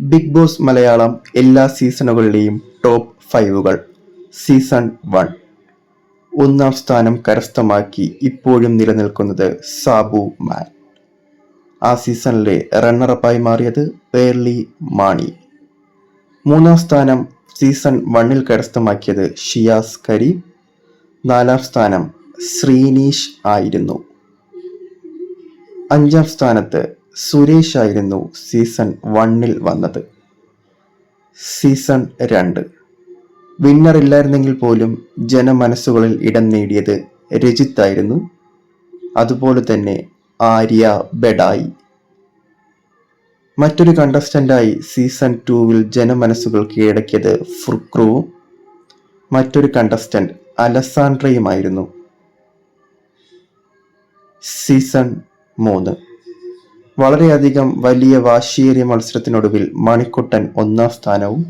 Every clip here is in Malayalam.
ബിഗ് ബോസ് മലയാളം എല്ലാ സീസണുകളിലെയും ടോപ്പ് ഫൈവുകൾ. Season one. ഒന്നാം സ്ഥാനം കരസ്ഥമാക്കി ഇപ്പോഴും നിലനിൽക്കുന്നത് സാബു മാൻ. ആ സീസണിലെ റണ്ണറപ്പായി മാറിയത് പേർലി മാണി. മൂന്നാം സ്ഥാനം സീസൺ വണ്ണിൽ കരസ്ഥമാക്കിയത് ഷിയാസ് കരീം. നാലാം സ്ഥാനം ശ്രീനീഷ് ആയിരുന്നു. അഞ്ചാം സ്ഥാനത്ത് സുരേഷ് ആയിരുന്നു സീസൺ വണ്ണിൽ വന്നത്. സീസൺ രണ്ട്. വിന്നർ ഇല്ലായിരുന്നെങ്കിൽ പോലും ജനമനസ്സുകളിൽ ഇടം നേടിയത് രജിത്തായിരുന്നു. അതുപോലെ തന്നെ ആര്യ ബെഡായി. മറ്റൊരു കണ്ടസ്റ്റന്റായി സീസൺ ടൂവിൽ ജനമനസ്സുകൾ കീഴടക്കിയത് ഫുക്രുവും മറ്റൊരു കണ്ടസ്റ്റന്റ് അലസാൻഡ്രയുമായിരുന്നു സീസൺ മൂന്ന്. വളരെയധികം വലിയ വാശിയേറിയ മത്സരത്തിനൊടുവിൽ മണിക്കുട്ടൻ ഒന്നാം സ്ഥാനവും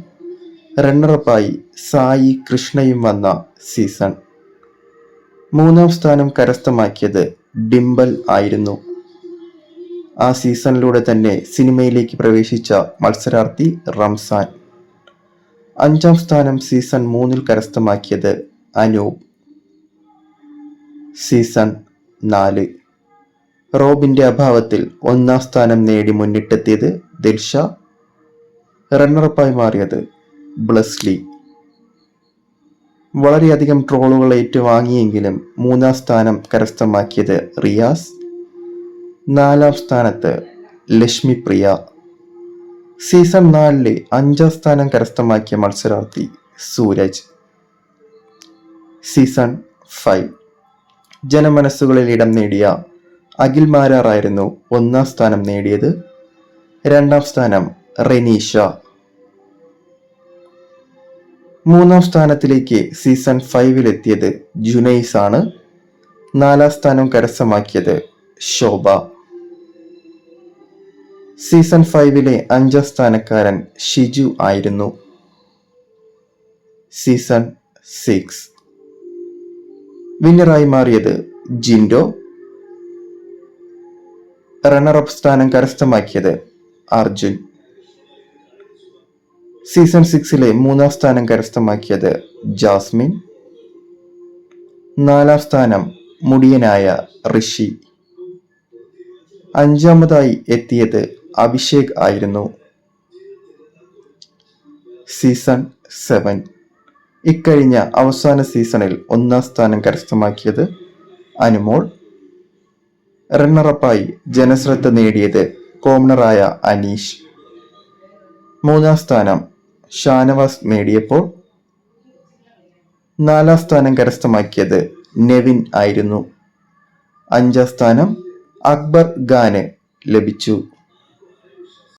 റണ്ണറപ്പായി സായി കൃഷ്ണയും വന്ന സീസൺ മൂന്നാം സ്ഥാനം കരസ്ഥമാക്കിയത് ഡിംബൽ ആയിരുന്നു. ആ സീസണിലൂടെ തന്നെ സിനിമയിലേക്ക് പ്രവേശിച്ച മത്സരാർത്ഥി റംസാൻ. അഞ്ചാം സ്ഥാനം സീസൺ മൂന്നിൽ കരസ്ഥമാക്കിയത് അനൂപ്. സീസൺ നാല്. റോബിന്റെ അഭാവത്തിൽ ഒന്നാം സ്ഥാനം നേടി മുന്നിട്ടെത്തിയത് ദിൽഷ. റണ്ണറപ്പായി മാറിയത് ബ്ലസ്ലി. വളരെയധികം ട്രോളുകൾ ഏറ്റുവാങ്ങിയെങ്കിലും മൂന്നാം സ്ഥാനം കരസ്ഥമാക്കിയത് റിയാസ്. നാലാം സ്ഥാനത്ത് ലക്ഷ്മി പ്രിയ. സീസൺ നാലിലെ അഞ്ചാം സ്ഥാനം കരസ്ഥമാക്കിയ മത്സരാർത്ഥി സൂരജ്. സീസൺ ഫൈവ് ജനമനസ്സുകളിൽ ഇടം നേടിയ അഖിൽ മാരാറായിരുന്നു ഒന്നാം സ്ഥാനം നേടിയത്. രണ്ടാം സ്ഥാനം റെനീഷ. മൂന്നാം സ്ഥാനത്തിലേക്ക് സീസൺ ഫൈവിലെത്തിയത് ജുനൈസ് ആണ്. നാലാം സ്ഥാനം കരസ്ഥമാക്കിയത് ശോഭ. സീസൺ ഫൈവിലെ അഞ്ചാം സ്ഥാനക്കാരൻ ഷിജു ആയിരുന്നു. സീസൺ സിക്സ് വിന്നറായി മാറിയത് ജിൻഡോ. റണ്ണറപ്പ് സ്ഥാനം കരസ്ഥമാക്കിയത് അർജുൻ. സീസൺ സിക്സിലെ മൂന്നാം സ്ഥാനം കരസ്ഥമാക്കിയത് ജാസ്മിൻ. നാലാം സ്ഥാനം മുടിയനായ ഋഷി. അഞ്ചാമതായി എത്തിയത് അഭിഷേക് ആയിരുന്നു. സീസൺ സെവൻ ഇക്കഴിഞ്ഞ അവസാന സീസണിൽ ഒന്നാം സ്ഥാനം കരസ്ഥമാക്കിയത് അനുമോൾ. റണ്ണറപ്പായി ജനശ്രദ്ധ നേടിയത് കോമണറായ അനീഷ്. മൂന്നാം സ്ഥാനം ഷാനവാസ് നേടിയപ്പോൾ നാലാം സ്ഥാനം കരസ്ഥമാക്കിയത് നെവിൻ ആയിരുന്നു. അഞ്ചാം സ്ഥാനം അക്ബർ ഖാന് ലഭിച്ചു.